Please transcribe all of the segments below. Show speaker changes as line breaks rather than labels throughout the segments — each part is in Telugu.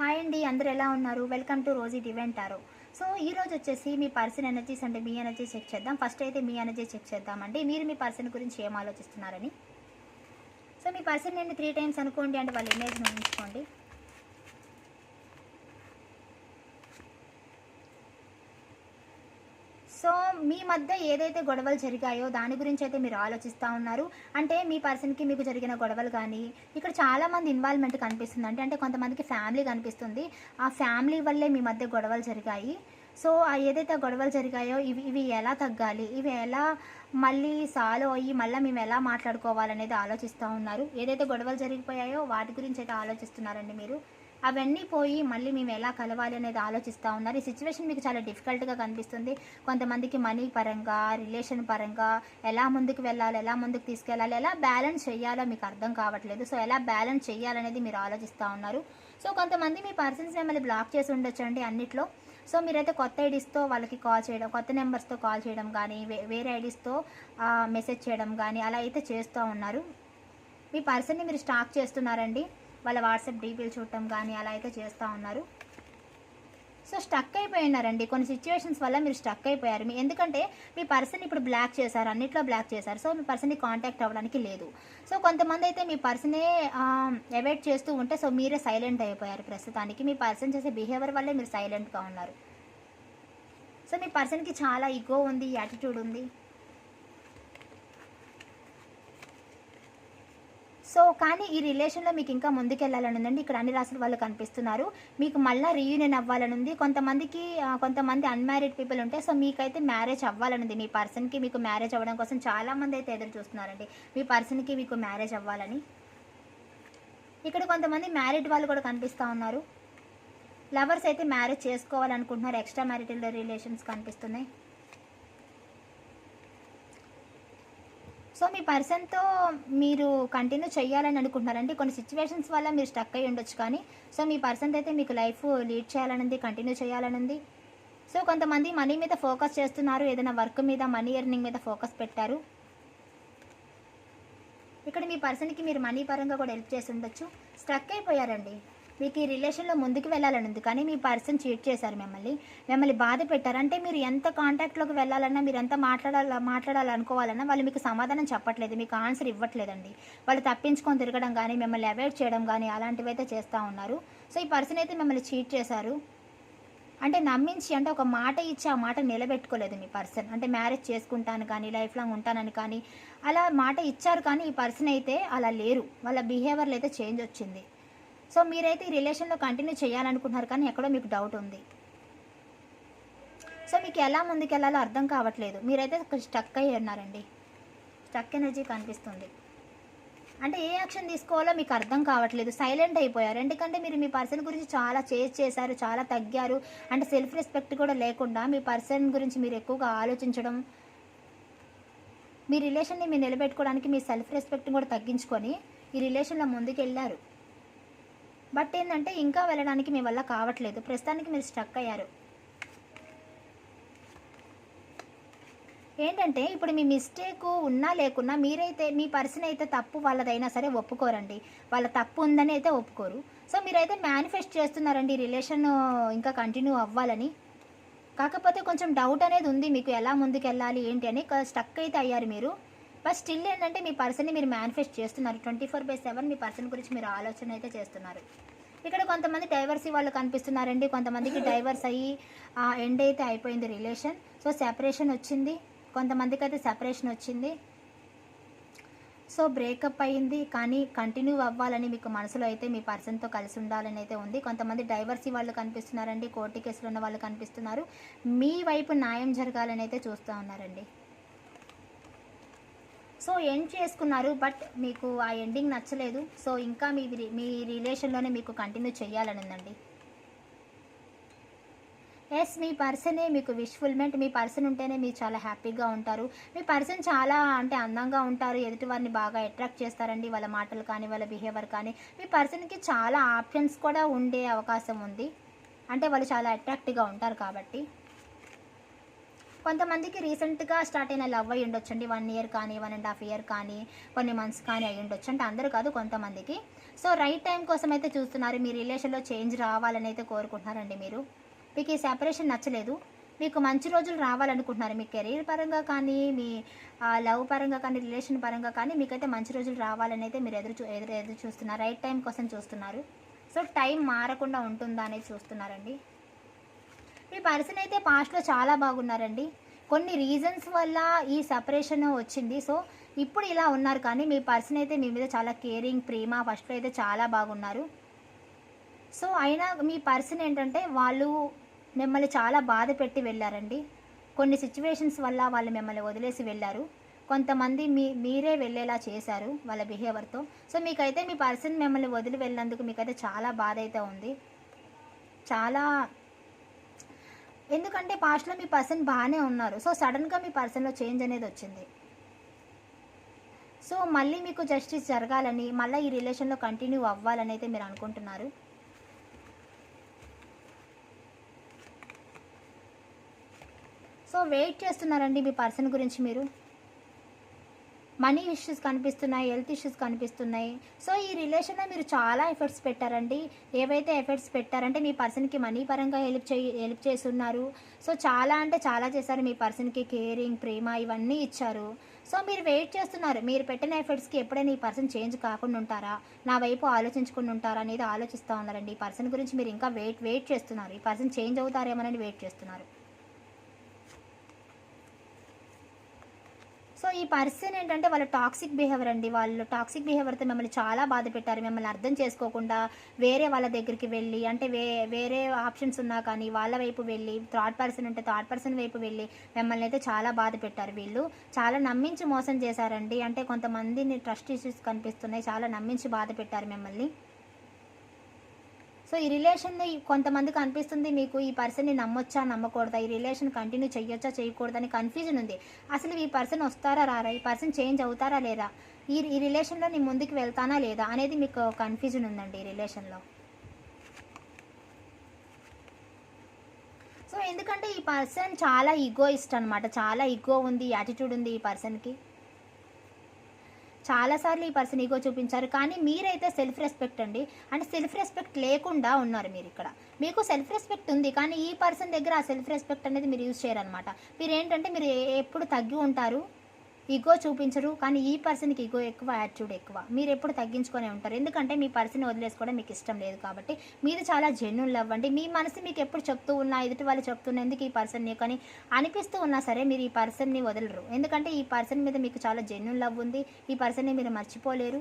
హాయ్ అండి అందరు ఎలా ఉన్నారు? వెల్కమ్ టు రోజీ డివెంట్ టారో సో ఈ రోజు వచ్చేసి మీ పర్సన్ ఎనర్జీస్ అంటే మీ ఎనర్జీ చెక్ చేద్దాం. ఫస్ట్ అయితే మీ ఎనర్జీ చెక్ చేద్దామండి. మీరు మీ పర్సన్ గురించి ఏం ఆలోచిస్తున్నారని? సో మీ పర్సన్ నేను త్రీ టైమ్స్ అనుకోండి అంటే వాళ్ళ ఇమేజ్ ఉంచుకోండి సో మీ మధ్య ఏదైతే గొడవలు జరిగాయో దాని గురించి అయితే మీరు ఆలోచిస్తూ ఉన్నారు. అంటే మీ పర్సన్కి మీకు జరిగిన గొడవలు కానీ ఇక్కడ చాలామంది ఇన్వాల్వ్మెంట్ కనిపిస్తుంది. అంటే అంటే కొంతమందికి ఫ్యామిలీ కనిపిస్తుంది. ఆ ఫ్యామిలీ వల్లే మీ మధ్య గొడవలు జరిగాయి. సో ఆ ఏదైతే గొడవలు జరిగాయో ఇవి ఇవి ఎలా తగ్గాలి? ఇవి ఎలా మళ్ళీ సాల్వ్ అయ్యి మళ్ళీ మేము ఎలా మాట్లాడుకోవాలనేది ఆలోచిస్తూ ఉన్నారు. ఏదైతే గొడవలు జరిగిపోయాయో వాటి గురించి అయితే ఆలోచిస్తున్నారండి మీరు? అవన్నీ పోయి మళ్ళీ మేము ఎలా కలవాలి అనేది ఆలోచిస్తూ ఉన్నారు. ఈ సిచ్యువేషన్ మీకు చాలా డిఫికల్ట్గా కనిపిస్తుంది. కొంతమందికి మనీ పరంగా రిలేషన్ పరంగా ఎలా ముందుకు వెళ్ళాలి ఎలా ముందుకు తీసుకెళ్ళాలి ఎలా బ్యాలెన్స్ చేయాలో మీకు అర్థం కావట్లేదు. సో ఎలా బ్యాలెన్స్ చేయాలనేది మీరు ఆలోచిస్తూ ఉన్నారు. సో కొంతమంది మీ పర్సన్స్ మిమ్మల్ని బ్లాక్ చేసి ఉండొచ్చు అండి అన్నిట్లో. సో మీరైతే కొత్త ఐడీస్తో వాళ్ళకి కాల్ చేయడం కొత్త నెంబర్స్తో కాల్ చేయడం కానీ వేరే ఐడీస్తో మెసేజ్ చేయడం కానీ అలా అయితే చేస్తూ ఉన్నారు. మీ పర్సన్ని మీరు స్టాక్ చేస్తున్నారండి. వాళ్ళ వాట్సాప్ డీపీలు చూడటం కానీ అలా అయితే చేస్తూ ఉన్నారు. సో స్టక్ అయిపోయినారండి కొన్ని సిచ్యువేషన్స్ వల్ల మీరు స్టక్ అయిపోయారు. మీ ఎందుకంటే మీ పర్సన్ ఇప్పుడు బ్లాక్ చేశారు అన్నిట్లో బ్లాక్ చేశారు. సో మీ పర్సన్ని కాంటాక్ట్ అవ్వడానికి లేదు. సో కొంతమంది అయితే మీ పర్సనే అవాయిడ్ చేస్తూ ఉంటే సో మీరే సైలెంట్ అయిపోయారు ప్రస్తుతానికి. మీ పర్సన్ చేసే బిహేవియర్ వల్లే మీరు సైలెంట్గా ఉన్నారు. సో మీ పర్సన్కి చాలా ఈగో ఉంది యాటిట్యూడ్ ఉంది. సో కానీ ఈ రిలేషన్లో మీకు ఇంకా ముందుకెళ్ళాలని ఉందండి ఇక్కడ అన్ని రాసిన వాళ్ళు కనిపిస్తున్నారు. మీకు మళ్ళీ రీయూనియన్ అవ్వాలని ఉంది కొంతమందికి కొంతమంది అన్మ్యారీడ్ పీపుల్ ఉంటే సో మీకైతే మ్యారేజ్ అవ్వాలని ఉంది మీ పర్సన్కి మీకు మ్యారేజ్ అవ్వడం కోసం చాలామంది అయితే ఎదురు చూస్తున్నారండి. మీ పర్సన్కి మీకు మ్యారేజ్ అవ్వాలని. ఇక్కడ కొంతమంది మ్యారీడ్ వాళ్ళు కూడా కనిపిస్తూ ఉన్నారు. లవర్స్ అయితే మ్యారేజ్ చేసుకోవాలనుకుంటున్నారు. ఎక్స్ట్రా మ్యారిటల్ రిలేషన్స్ కనిపిస్తున్నాయి. మీ పర్సన్తో మీరు కంటిన్యూ చేయాలని అనుకుంటున్నారంటే కొన్ని సిచ్యువేషన్స్ వల్ల మీరు స్టక్ అయి ఉండొచ్చు కానీ సో మీ పర్సన్ అయితే మీకు లైఫ్ లీడ్ చేయాలనుంది కంటిన్యూ చేయాలనుంది సో కొంతమంది మనీ మీద ఫోకస్ చేస్తున్నారు ఏదైనా వర్క్ మీద మనీ ఎర్నింగ్ మీద ఫోకస్ పెట్టారు. ఇక్కడ మీ పర్సన్కి మీరు మనీ పరంగా కూడా హెల్ప్ చేసి ఉండొచ్చు. స్ట్రక్ అయిపోయారండి. మీకు ఈ రిలేషన్లో ముందుకు వెళ్ళాలని ఉంది. కానీ మీ పర్సన్ చీట్ చేశారు మిమ్మల్ని. మిమ్మల్ని బాధ పెట్టారు. అంటే మీరు ఎంత కాంటాక్ట్లోకి వెళ్ళాలన్నా మీరు ఎంత మాట్లాడాల మాట్లాడాలనుకోవాలన్నా వాళ్ళు మీకు సమాధానం చెప్పట్లేదు. మీకు ఆన్సర్ ఇవ్వట్లేదండి. వాళ్ళు తప్పించుకొని తిరగడం కానీ మిమ్మల్ని అవాయిడ్ చేయడం కానీ అలాంటివి అయితే చేస్తూ ఉన్నారు. సో ఈ పర్సన్ అయితే మిమ్మల్ని చీట్ చేశారు. అంటే నమ్మించి అంటే ఒక మాట ఇచ్చి ఆ మాట నిలబెట్టుకోలేదు మీ పర్సన్. అంటే మ్యారేజ్ చేసుకుంటాను కానీ లైఫ్ లాంగ్ ఉంటానని కానీ అలా మాట ఇచ్చారు కానీ ఈ పర్సన్ అయితే అలా లేరు. వాళ్ళ బిహేవియర్లో అయితే చేంజ్ వచ్చింది. సో మీరైతే ఈ రిలేషన్లో కంటిన్యూ చేయాలనుకుంటున్నారు కానీ ఎక్కడో మీకు డౌట్ ఉంది. సో మీకు ఎలా ముందుకెళ్ళాలో అర్థం కావట్లేదు. మీరైతే స్టక్ అయ్యి ఉన్నారండి. స్టక్ ఎనర్జీ కనిపిస్తుంది. అంటే ఏ యాక్షన్ తీసుకోవాలో మీకు అర్థం కావట్లేదు. సైలెంట్ అయిపోయారు. ఎందుకంటే మీరు మీ పర్సన్ గురించి చాలా చేజ్ చేశారు చాలా తగ్గారు. అంటే సెల్ఫ్ రెస్పెక్ట్ కూడా లేకుండా మీ పర్సన్ గురించి మీరు ఎక్కువగా ఆలోచించడం మీ రిలేషన్ని మీరు నిలబెట్టుకోవడానికి మీ సెల్ఫ్ రెస్పెక్ట్ కూడా తగ్గించుకొని ఈ రిలేషన్లో ముందుకు వెళ్ళారు బట్ ఏంటంటే ఇంకా వెళ్ళడానికి మీ వల్ల కావట్లేదు. ప్రస్తుతానికి మీరు స్టక్ అయ్యారు. ఏంటంటే ఇప్పుడు మీ మిస్టేక్ ఉన్నా లేకున్నా మీరైతే మీ పర్సన్ అయితే తప్పు వాళ్ళదైనా సరే ఒప్పుకోరండి. వాళ్ళ తప్పు ఉందని అయితే ఒప్పుకోరు. సో మీరైతే మేనిఫెస్ట్ చేస్తున్నారండి రిలేషన్ ఇంకా కంటిన్యూ అవ్వాలని. కాకపోతే కొంచెం డౌట్ అనేది ఉంది మీకు ఎలా ముందుకెళ్ళాలి ఏంటి అని స్టక్ అయితే అయ్యారు మీరు. బట్ స్టిల్ ఏంటంటే మీ పర్సన్ని మీరు మేనిఫెస్ట్ చేస్తున్నారు. ట్వంటీ ఫోర్ బై సెవెన్ మీ పర్సన్ గురించి మీరు ఆలోచన అయితే చేస్తున్నారు. ఇక్కడ కొంతమంది డైవర్సీ వాళ్ళు కనిపిస్తున్నారండి. కొంతమందికి డైవర్స్ అయ్యి ఎండ్ అయితే అయిపోయింది రిలేషన్ సో సెపరేషన్ వచ్చింది. కొంతమందికి అయితే సెపరేషన్ వచ్చింది. సో బ్రేకప్ అయ్యింది. కానీ కంటిన్యూ అవ్వాలని మీకు మనసులో అయితే మీ పర్సన్తో కలిసి ఉండాలని అయితే ఉంది. కొంతమంది డైవర్సీ వాళ్ళు కనిపిస్తున్నారండి. కోర్టు కేసులు ఉన్న వాళ్ళు కనిపిస్తున్నారు. మీ వైపు న్యాయం జరగాలని అయితే చూస్తూ ఉన్నారండి. సో ఎండ్ చేసుకున్నారు? బట్ మీకు ఆ ఎండింగ్ నచ్చలేదు. సో ఇంకా మీ రి- మీ రిలేషన్లోనే మీకు కంటిన్యూ చేయాలని ఉందండి ఎస్ మీ పర్సనే మీకు విష్ఫుల్మెంట్ మీ పర్సన్ ఉంటేనే మీరు చాలా హ్యాపీగా ఉంటారు. మీ పర్సన్ చాలా అంటే అందంగా ఉంటారు. ఎదుటి వారిని బాగా అట్రాక్ట్ చేస్తారండి. వాళ్ళ మాటలు కానీ వాళ్ళ బిహేవియర్ కానీ. మీ పర్సన్కి చాలా ఆప్షన్స్ కూడా ఉండే అవకాశం ఉంది. అంటే వాళ్ళు చాలా అట్రాక్టివ్గా ఉంటారు కాబట్టి. కొంతమందికి రీసెంట్గా స్టార్ట్ అయిన లవ్ అయ్యి ఉండొచ్చండి. వన్ ఇయర్ కానీ వన్ అండ్ హాఫ్ ఇయర్ కానీ కొన్ని మంత్స్ కానీ అయ్యి ఉండొచ్చు. అంటే అందరూ కాదు కొంతమందికి. సో రైట్ టైం కోసం అయితే చూస్తున్నారు. మీ రిలేషన్లో చేంజ్ రావాలని అయితే కోరుకుంటున్నారండి మీరు. మీకు ఈ సెపరేషన్ నచ్చలేదు. మీకు మంచి రోజులు రావాలనుకుంటున్నారు. మీ కెరీర్ పరంగా కానీ మీ లవ్ పరంగా కానీ రిలేషన్ పరంగా కానీ మీకైతే మంచి రోజులు రావాలని అయితే మీరు ఎదురు చూ- ఎదురు ఎదురు చూస్తున్నారు. రైట్ టైం కోసం చూస్తున్నారు. సో టైం మారకుండా ఉంటుందా అనేది చూస్తున్నారండి. మీ పర్సన్ అయితే పాస్ట్లో చాలా బాగున్నారండి. కొన్ని రీజన్స్ వల్ల ఈ సపరేషన్ వచ్చింది. సో ఇప్పుడు ఇలా ఉన్నారు. కానీ మీ పర్సన్ అయితే మీ మీద చాలా కేరింగ్ ప్రేమ ఫస్ట్లో అయితే చాలా బాగున్నారు. సో అయినా మీ పర్సన్ ఏంటంటే వాళ్ళు మిమ్మల్ని చాలా బాధ పెట్టి వెళ్ళారండి. కొన్ని సిచ్యువేషన్స్ వల్ల వాళ్ళు మిమ్మల్ని వదిలేసి వెళ్ళారు. కొంతమంది మీ మీరే వెళ్ళేలా చేశారు వాళ్ళ బిహేవియర్తో సో మీకైతే మీ పర్సన్ మిమ్మల్ని వదిలి వెళ్ళినందుకు మీకైతే చాలా బాధ అయితే ఉంది. చాలా ఎందుకంటే పాస్ట్లో మీ పర్సన్ బాగానే ఉన్నారు. సో సడన్గా మీ పర్సన్లో చేంజ్ అనేది వచ్చింది. సో మళ్ళీ మీకు జస్టిస్ జరగాలని మళ్ళీ ఈ రిలేషన్లో కంటిన్యూ అవ్వాలని అయితే మీరు అనుకుంటున్నారు? సో వెయిట్ చేస్తున్నారండి మీ పర్సన్ గురించి మీరు? మనీ ఇష్యూస్ కనిపిస్తున్నాయి హెల్త్ ఇష్యూస్ కనిపిస్తున్నాయి. సో ఈ రిలేషన్లో మీరు చాలా ఎఫర్ట్స్ పెట్టారండి. ఏవైతే ఎఫర్ట్స్ పెట్టారంటే మీ పర్సన్కి మనీ పరంగా హెల్ప్ చేయి హెల్ప్ చేస్తున్నారు. సో చాలా అంటే చాలా చేశారు. మీ పర్సన్కి కేరింగ్ ప్రేమ ఇవన్నీ ఇచ్చారు. సో మీరు వెయిట్ చేస్తున్నారు. మీరు పెట్టిన ఎఫర్ట్స్కి ఎప్పుడైనా ఈ పర్సన్ చేంజ్ కాకుండా ఉంటారా? నా వైపు ఆలోచించుకుని ఉంటారా అనేది ఆలోచిస్తూ ఉన్నారండి. ఈ పర్సన్ గురించి మీరు ఇంకా వెయిట్ వెయిట్ చేస్తున్నారు. ఈ పర్సన్ చేంజ్ అవుతారేమోనని వెయిట్ చేస్తున్నారు. సో ఈ పర్సన్ ఏంటంటే వాళ్ళ టాక్సిక్ బిహేవియర్ అండి. వాళ్ళు టాక్సిక్ బిహేవియర్తో మిమ్మల్ని చాలా బాధ పెట్టారు. మిమ్మల్ని అర్థం చేసుకోకుండా వేరే వాళ్ళ దగ్గరికి వెళ్ళి అంటే వే వేరే ఆప్షన్స్ ఉన్నా కానీ వాళ్ళ వైపు వెళ్ళి థర్డ్ పర్సన్ ఉంటే థర్డ్ పర్సన్ వైపు వెళ్ళి మిమ్మల్ని అయితే చాలా బాధ పెట్టారు వీళ్ళు. చాలా నమ్మించి మోసం చేశారండి. అంటే కొంతమందిని ట్రస్ట్ ఇష్యూస్ కనిపిస్తున్నాయి. చాలా నమ్మించి బాధ పెట్టారు మిమ్మల్ని. సో ఈ రిలేషన్ కొంతమందికి అనిపిస్తుంది మీకు ఈ పర్సన్ని నమ్మొచ్చా నమ్మకూడదా? ఈ రిలేషన్ కంటిన్యూ చేయొచ్చా చేయకూడదా అని కన్ఫ్యూజన్ ఉంది. అసలు ఈ పర్సన్ వస్తారా రారా? ఈ పర్సన్ చేంజ్ అవుతారా లేదా ఈ ఈ రిలేషన్లో నేను ముందుకు వెళ్తానా లేదా? అనేది మీకు కన్ఫ్యూజన్ ఉందండి ఈ రిలేషన్లో. సో ఎందుకంటే ఈ పర్సన్ చాలా ఈగో ఇష్టం అనమాట చాలా ఈగో ఉంది యాటిట్యూడ్ ఉంది ఈ పర్సన్కి. చాలాసార్లు ఈ పర్సన్ ఈగో చూపించారు కానీ మీరైతే సెల్ఫ్ రెస్పెక్ట్ అండి. అంటే సెల్ఫ్ రెస్పెక్ట్ లేకుండా ఉన్నారు మీరు ఇక్కడ. మీకు సెల్ఫ్ రెస్పెక్ట్ ఉంది కానీ ఈ పర్సన్ దగ్గర ఆ సెల్ఫ్ రెస్పెక్ట్ అనేది మీరు యూజ్ చేయరనమాట మీరు ఏంటంటే మీరు ఎప్పుడు తగ్గి ఉంటారు? ఈగో చూపించరు కానీ ఈ పర్సన్కి ఈగో ఎక్కువ యాటిట్యూడ్ ఎక్కువ. మీరు ఎప్పుడు తగ్గించుకొని ఉంటారు. ఎందుకంటే మీ పర్సన్ వదిలేసుకోవడం మీకు ఇష్టం లేదు కాబట్టి. మీరు చాలా జెన్యున్ లవ్ అండి. మీ మనసు మీకు ఎప్పుడు చెప్తూ ఉన్నా ఎదుటి వాళ్ళు చెప్తున్న ఎందుకు ఈ పర్సన్ని కానీ అనిపిస్తూ ఉన్నా సరే మీరు ఈ పర్సన్ని వదలరు. ఎందుకంటే ఈ పర్సన్ మీద మీకు చాలా జెన్యున్ లవ్ ఉంది. ఈ పర్సన్ని మీరు మర్చిపోలేరు.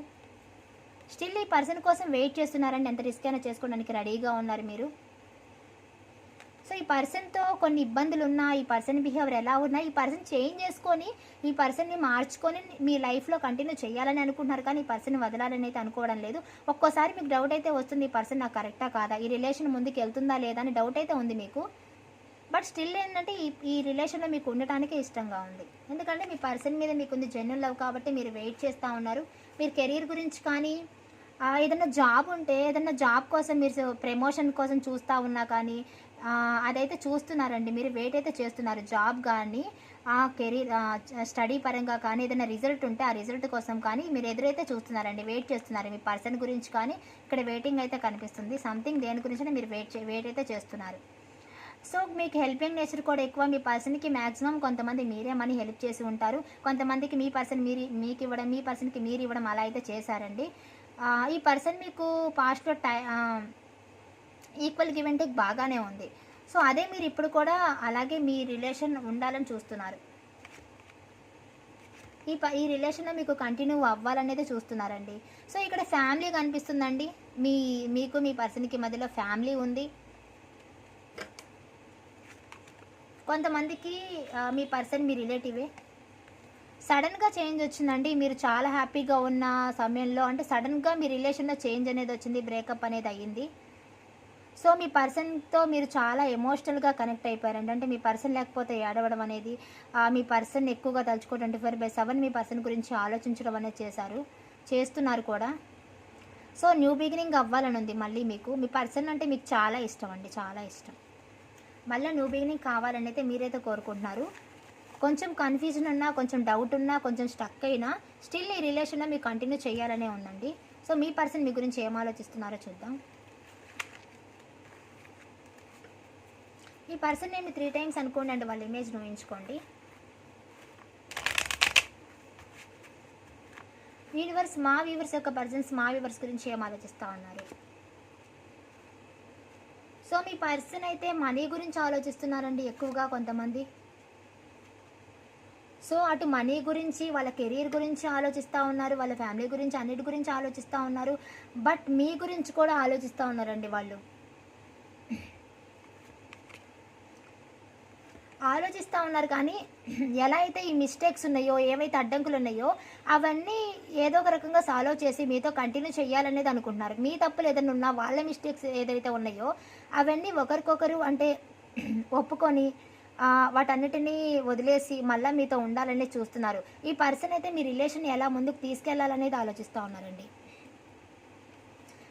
స్టిల్ ఈ పర్సన్ కోసం వెయిట్ చేస్తున్నారండి. ఎంత రిస్క్ అయినా చేసుకోవడానికి రెడీగా ఉన్నారు మీరు. సో ఈ పర్సన్తో కొన్ని ఇబ్బందులు ఉన్నా ఈ పర్సన్ బిహేవియర్ ఎలా ఉన్నా ఈ పర్సన్ చేంజ్ చేసుకొని ఈ పర్సన్ని మార్చుకొని మీ లైఫ్లో కంటిన్యూ చేయాలని అనుకుంటున్నారు. కానీ ఈ పర్సన్ వదలాలని అయితే అనుకోవడం లేదు. ఒక్కోసారి మీకు డౌట్ అయితే వస్తుంది ఈ పర్సన్ నాకు కరెక్టా కాదా? ఈ రిలేషన్ ముందుకు వెళ్తుందా లేదా అని డౌట్ అయితే ఉంది మీకు. బట్ స్టిల్ ఏంటంటే ఈ ఈ రిలేషన్లో మీకు ఉండటానికి ఇష్టంగా ఉంది. ఎందుకంటే మీ పర్సన్ మీద మీకు ఉంది జెన్యున్ లవ్ కాబట్టి మీరు వెయిట్ చేస్తూ ఉన్నారు. మీరు కెరీర్ గురించి కానీ ఏదైనా జాబ్ ఉంటే ఏదైనా జాబ్ కోసం మీరు ప్రమోషన్ కోసం చూస్తూ ఉన్నా కానీ అదైతే చూస్తున్నారండి. మీరు వెయిట్ అయితే చేస్తున్నారు. జాబ్ కానీ ఆ కెరీర్ స్టడీ పరంగా కానీ ఏదైనా రిజల్ట్ ఉంటే ఆ రిజల్ట్ కోసం కానీ మీరు ఎదురైతే చూస్తున్నారండి. వెయిట్ చేస్తున్నారు. మీ పర్సన్ గురించి కానీ ఇక్కడ వెయిటింగ్ అయితే కనిపిస్తుంది. సంథింగ్ దేని గురించి మీరు వెయిట్ చే వెయిట్ అయితే చేస్తున్నారు. సో మీకు హెల్పింగ్ నేచర్ కూడా ఎక్కువ. మీ పర్సన్కి మ్యాక్సిమం కొంతమంది మీరే మనీ హెల్ప్ చేసి ఉంటారు. కొంతమందికి మీ పర్సన్ మీరు మీకు ఇవ్వడం మీ పర్సన్కి మీరు ఇవ్వడం అలా అయితే చేశారండి. ఈ పర్సన్ మీకు పాస్ట్లో టై ఈక్వల్ గివ్ అండ్ టేక్ బాగానే ఉంది. సో అదే మీరు ఇప్పుడు కూడా అలాగే మీ రిలేషన్ ఉండాలని చూస్తున్నారు. ఈ ప ఈ రిలేషన్లో మీకు కంటిన్యూ అవ్వాలనేది చూస్తున్నారండి. సో ఇక్కడ ఫ్యామిలీ కనిపిస్తుందండి. మీ మీకు మీ పర్సన్కి మధ్యలో ఫ్యామిలీ ఉంది. కొంతమందికి మీ పర్సన్ మీ రిలేటివే సడన్గా చేంజ్ వచ్చిందండి. మీరు చాలా హ్యాపీగా ఉన్న సమయంలో అంటే సడన్గా మీ రిలేషన్లో చేంజ్ అనేది వచ్చింది బ్రేకప్ అనేది అయ్యింది. సో మీ పర్సన్తో మీరు చాలా ఎమోషనల్గా కనెక్ట్ అయిపోయారండి. అంటే మీ పర్సన్ లేకపోతే ఏడవడం అనేది మీ పర్సన్ ఎక్కువగా తలుచుకో ట్వంటీ ఫోర్ బై సెవెన్ మీ పర్సన్ గురించి ఆలోచించడం అనేది చేశారు చేస్తున్నారు కూడా. సో న్యూ బిగినింగ్ అవ్వాలని ఉంది మళ్ళీ మీకు. మీ పర్సన్ అంటే మీకు చాలా ఇష్టం అండి చాలా ఇష్టం. మళ్ళీ న్యూ బిగినింగ్ కావాలని అయితే మీరైతే కోరుకుంటున్నారు. కొంచెం కన్ఫ్యూజన్ ఉన్నా కొంచెం డౌట్ ఉన్నా కొంచెం స్టక్ అయినా స్టిల్ ఈ రిలేషన్లో మీకు కంటిన్యూ చేయాలనే ఉందండి. సో మీ పర్సన్ మీ గురించి ఏం ఆలోచిస్తున్నారో చూద్దాం. ఈ పర్సన్ నేమ్ త్రీ టైమ్స్ అనుకోండి అండి వాళ్ళ ఇమేజ్ ఊహించుకోండి యూనివర్స్ మా వీవర్స్ యొక్క పర్సన్స్ మా వీవర్స్ గురించి ఏం ఆలోచిస్తూ ఉన్నారు? సో మీ పర్సన్ అయితే మనీ గురించి ఆలోచిస్తున్నారండి ఎక్కువగా కొంతమంది. సో అటు మనీ గురించి వాళ్ళ కెరీర్ గురించి ఆలోచిస్తూ ఉన్నారు వాళ్ళ ఫ్యామిలీ గురించి అన్నిటి గురించి ఆలోచిస్తూ ఉన్నారు. బట్ మీ గురించి కూడా ఆలోచిస్తూ ఉన్నారండి వాళ్ళు. ఆలోచిస్తూ ఉన్నారు కానీ ఎలా అయితే ఈ మిస్టేక్స్ ఉన్నాయో ఏవైతే అడ్డంకులు ఉన్నాయో అవన్నీ ఏదో ఒక రకంగా సాల్వ్ చేసి మీతో కంటిన్యూ చేయాలనేది అనుకుంటున్నారు. మీ తప్పులు ఏదైనా ఉన్నా వాళ్ళ మిస్టేక్స్ ఏదైతే ఉన్నాయో అవన్నీ ఒకరికొకరు అంటే ఒప్పుకొని వాటన్నిటినీ వదిలేసి మళ్ళీ మీతో ఉండాలని చూస్తున్నారు. ఈ పర్సన్ అయితే మీ రిలేషన్ ఎలా ముందుకు తీసుకెళ్ళాలనేది ఆలోచిస్తూ ఉన్నారండి.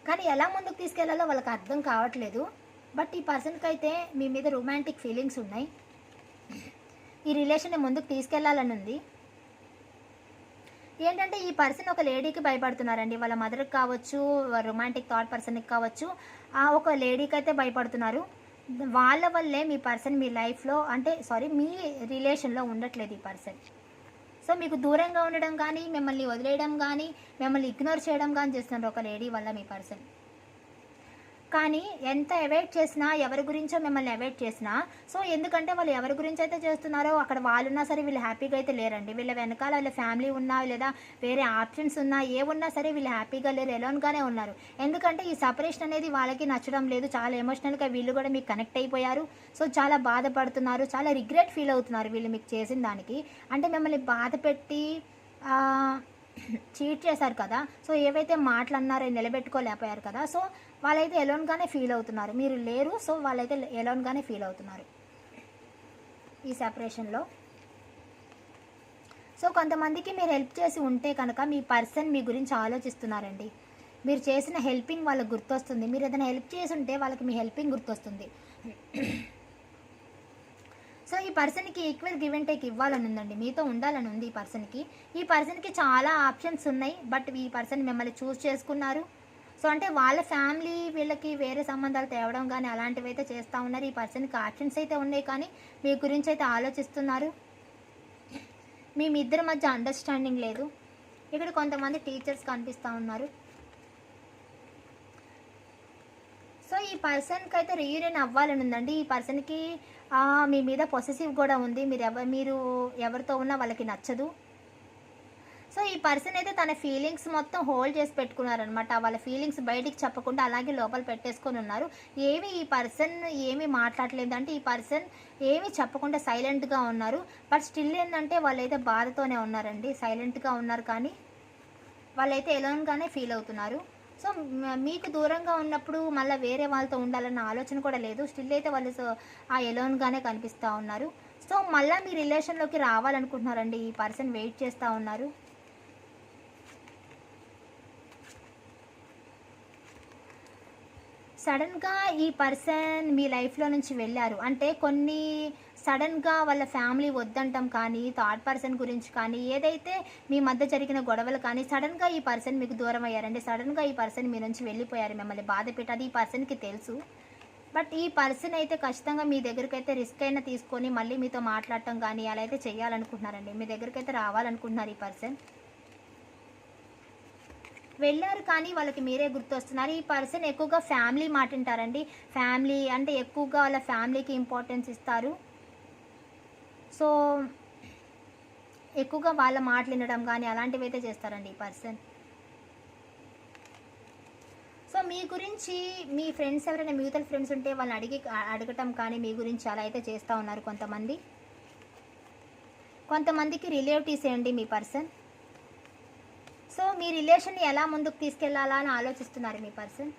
కానీ ఎలా ముందుకు తీసుకెళ్ళాలో వాళ్ళకి అర్థం కావట్లేదు. బట్ ఈ పర్సన్కి అయితే మీ మీద రొమాంటిక్ ఫీలింగ్స్ ఉన్నాయి. ఈ రిలేషన్ని ముందుకు తీసుకెళ్ళాలని ఉంది. ఏంటంటే ఈ పర్సన్ ఒక లేడీకి భయపడుతున్నారండి. వాళ్ళ మదర్కి కావచ్చు రొమాంటిక్ థాట్ పర్సన్కి కావచ్చు ఆ ఒక లేడీకి అయితే భయపడుతున్నారు. వాళ్ళ వల్లే మీ పర్సన్ మీ లైఫ్లో అంటే సారీ మీ రిలేషన్లో ఉండట్లేదు ఈ పర్సన్ సో మీకు దూరంగా ఉండడం కానీ మిమ్మల్ని వదిలేయడం కానీ మిమ్మల్ని ఇగ్నోర్ చేయడం కానీ చేస్తున్నారు ఒక లేడీ వల్ల మీ పర్సన్ కానీ ఎంత అవాయిడ్ చేసినా ఎవరి గురించో మిమ్మల్ని అవాయిడ్ చేసినా సో ఎందుకంటే వాళ్ళు ఎవరి గురించి అయితే చేస్తున్నారో అక్కడ వాళ్ళున్నా సరే వీళ్ళు హ్యాపీగా అయితే లేరండి. వీళ్ళ వెనకాల వాళ్ళ ఫ్యామిలీ ఉన్నా లేదా వేరే ఆప్షన్స్ ఉన్నా ఏ ఉన్నా సరే వీళ్ళు హ్యాపీగా లేరు ఎలోన్గానే ఉన్నారు. ఎందుకంటే ఈ సపరేషన్ అనేది వాళ్ళకి నచ్చడం లేదు. చాలా ఎమోషనల్గా వీళ్ళు కూడా మీకు కనెక్ట్ అయిపోయారు. సో చాలా బాధపడుతున్నారు. చాలా రిగ్రెట్ ఫీల్ అవుతున్నారు వీళ్ళు మీకు చేసిన దానికి. అంటే మిమ్మల్ని బాధ పెట్టి చీట్ చేశారు కదా. సో ఏవైతే మాటలు అన్నారో నిలబెట్టుకోలేకపోయారు కదా. సో వాళ్ళైతే ఎలోన్గానే ఫీల్ అవుతున్నారు. మీరు లేరు సో వాళ్ళైతే ఎలోన్గానే ఫీల్ అవుతున్నారు. ఈ సెపరేషన్లో. సో కొంతమందికి మీరు హెల్ప్ చేసి ఉంటే కనుక మీ పర్సన్ మీ గురించి ఆలోచిస్తున్నారండి. మీరు చేసిన హెల్పింగ్ వాళ్ళకి గుర్తొస్తుంది. మీరు ఏదైనా హెల్ప్ చేసి ఉంటే వాళ్ళకి మీ హెల్పింగ్ గుర్తొస్తుంది. సో ఈ పర్సన్కి ఈక్వల్ గివ్ అండ్ టేక్ ఇవ్వాలని ఉందండి మీతో ఉండాలని ఉంది ఈ పర్సన్కి. ఈ పర్సన్కి చాలా ఆప్షన్స్ ఉన్నాయి బట్ ఈ పర్సన్ మిమ్మల్ని చూస్ చేసుకున్నారు. సో అంటే వాళ్ళ ఫ్యామిలీ వీళ్ళకి వేరే సంబంధాలు తేవడం కానీ అలాంటివి అయితే చేస్తూ ఉన్నారు. ఈ పర్సన్కి ఆప్షన్స్ అయితే ఉన్నాయి కానీ మీ గురించి అయితే ఆలోచిస్తున్నారు. మీ ఇద్దరి మధ్య అండర్స్టాండింగ్ లేదు. ఇక్కడ కొంతమంది టీచర్స్ కనిపిస్తూ ఉన్నారు. సో ఈ పర్సన్కి అయితే రీయూనియన్ అవ్వాలని ఉందండి ఈ పర్సన్కి మీ మీద పొసెసివ్ కూడా ఉంది. మీరు ఎవ మీరు ఎవరితో ఉన్నా వాళ్ళకి నచ్చదు. సో ఈ పర్సన్ అయితే తన ఫీలింగ్స్ మొత్తం హోల్డ్ చేసి పెట్టుకున్నారనమాట వాళ్ళ ఫీలింగ్స్ బయటికి చెప్పకుండా అలాగే లోపల పెట్టేసుకొని ఉన్నారు. ఏమి ఈ పర్సన్ ఏమి మాట్లాడలేదు. అంటే ఈ పర్సన్ ఏమీ చెప్పకుండా సైలెంట్గా ఉన్నారు. బట్ స్టిల్ ఏంటంటే వాళ్ళైతే బాధతోనే ఉన్నారండి. సైలెంట్గా ఉన్నారు కానీ వాళ్ళైతే ఎలోన్గానే ఫీల్ అవుతున్నారు. సో మీకు దూరంగా ఉన్నప్పుడు మళ్ళీ వేరే వాళ్ళతో ఉండాలన్న ఆలోచన కూడా లేదు. స్టిల్ అయితే వాళ్ళు ఆ ఎలోన్గానే కనిపిస్తూ ఉన్నారు. సో మళ్ళీ మీ రిలేషన్లోకి రావాలనుకుంటున్నారండి? ఈ పర్సన్ వెయిట్ చేస్తూ ఉన్నారు. సడన్గా ఈ పర్సన్ మీ లైఫ్లో నుంచి వెళ్ళారు. అంటే కొన్ని సడన్గా వాళ్ళ ఫ్యామిలీ వద్దంటాం కానీ థర్డ్ పర్సన్ గురించి కానీ ఏదైతే మీ మధ్య జరిగిన గొడవలు కానీ సడన్గా ఈ పర్సన్ మీకు దూరం అయ్యారండి సడన్గా ఈ పర్సన్ మీ నుంచి వెళ్ళిపోయారు మిమ్మల్ని బాధ పెట్టి అది ఈ పర్సన్కి తెలుసు. బట్ ఈ పర్సన్ అయితే ఖచ్చితంగా మీ దగ్గరికి అయితే రిస్క్ అయినా తీసుకొని మళ్ళీ మీతో మాట్లాడటం కానీ అలా అయితే చేయాలనుకుంటున్నారండి. మీ దగ్గరికి అయితే రావాలనుకుంటున్నారు ఈ పర్సన్. వెళ్ళారు కానీ వాళ్ళకి మీరే గుర్తొస్తున్నారు. ఈ పర్సన్ ఎక్కువగా ఫ్యామిలీ మాట వింటారండి. ఫ్యామిలీ అంటే ఎక్కువగా వాళ్ళ ఫ్యామిలీకి ఇంపార్టెన్స్ ఇస్తారు. సో ఎక్కువగా వాళ్ళ మాటలు వినడం కానీ అలాంటివి అయితే చేస్తారండి ఈ పర్సన్. సో మీ గురించి మీ ఫ్రెండ్స్ ఎవరైనా మ్యూచువల్ ఫ్రెండ్స్ ఉంటే వాళ్ళని అడిగి అడగటం కానీ మీ గురించి అలా అయితే చేస్తూ ఉన్నారు కొంతమంది. కొంతమందికి రిలేటివ్స్ ఏంటి మీ పర్సన్? సో మీ రిలేషన్ని ఎలా ముందుకు తీసుకెళ్ళాలా అని ఆలోచిస్తున్నారు మీ పర్సన్?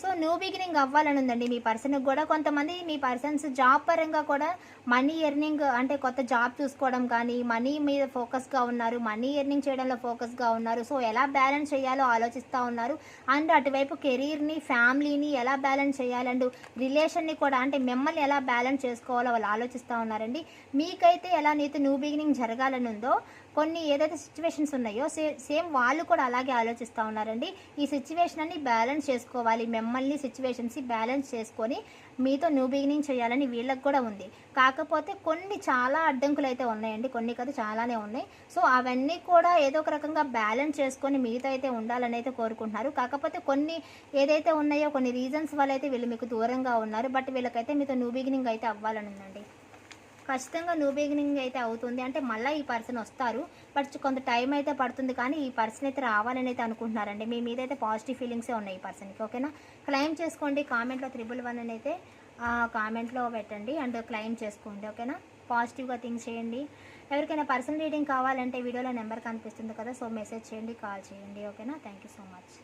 సో న్యూ బిగినింగ్ అవ్వాలని ఉందండి మీ పర్సన్కి కూడా. కొంతమంది మీ పర్సన్స్ జాబ్ పరంగా కూడా మనీ ఎర్నింగ్ అంటే కొత్త జాబ్ చూసుకోవడం కానీ మనీ మీద ఫోకస్గా ఉన్నారు మనీ ఎర్నింగ్ చేయడంలో ఫోకస్గా ఉన్నారు. సో ఎలా బ్యాలెన్స్ చేయాలో ఆలోచిస్తూ ఉన్నారు. అండ్ అటువైపు కెరీర్ని ఫ్యామిలీని ఎలా బ్యాలెన్స్ చేయాలి అండ్ రిలేషన్ని కూడా అంటే మిమ్మల్ని ఎలా బ్యాలెన్స్ చేసుకోవాలో వాళ్ళు ఆలోచిస్తూ ఉన్నారండి. మీకైతే ఎలా నీతో న్యూ బిగినింగ్ జరగాలని ఉందో కొన్ని ఏదైతే సిచ్యువేషన్స్ ఉన్నాయో సే సేమ్ వాళ్ళు కూడా అలాగే ఆలోచిస్తూ ఉన్నారండి. ఈ సిచ్యువేషన్ అన్ని బ్యాలెన్స్ చేసుకోవాలి. మిమ్మల్ని సిచ్యువేషన్స్ బ్యాలెన్స్ చేసుకొని మీతో న్యూ బిగినింగ్ చేయాలని వీళ్ళకి కూడా ఉంది. కాకపోతే కొన్ని చాలా అడ్డంకులు అయితే ఉన్నాయండి. కొన్ని కథ చాలానే ఉన్నాయి. సో అవన్నీ కూడా ఏదో ఒక రకంగా బ్యాలెన్స్ చేసుకొని మీతో అయితే ఉండాలని అయితే కోరుకుంటున్నారు. కాకపోతే కొన్ని ఏదైతే ఉన్నాయో కొన్ని రీజన్స్ వల్ల అయితే వీళ్ళు మీకు దూరంగా ఉన్నారు. బట్ వీళ్ళకైతే మీతో న్యూ బిగినింగ్ అయితే అవ్వాలని ఉందండి. ఖచ్చితంగా న్యూ బిగినింగ్ అయితే అవుతుంది. అంటే మళ్ళీ ఈ పర్సన్ వస్తారు. బట్ కొంత టైం అయితే పడుతుంది. కానీ ఈ పర్సన్ అయితే రావాలని అయితే అనుకుంటున్నారండి. మీ మీద అయితే పాజిటివ్ ఫీలింగ్సే ఉన్నాయి ఈ పర్సన్కి ఓకేనా క్లెయిమ్ చేసుకోండి. కామెంట్లో త్రిబుల్ వన్ అని అయితే కామెంట్లో పెట్టండి. అండ్ క్లెయిమ్ చేసుకోండి. ఓకేనా పాజిటివ్గా థింక్ చేయండి. ఎవరికైనా పర్సనల్ రీడింగ్ కావాలంటే వీడియోలో నెంబర్ కనిపిస్తుంది కదా. సో మెసేజ్ చేయండి కాల్ చేయండి. ఓకేనా థ్యాంక్ యూ సో మచ్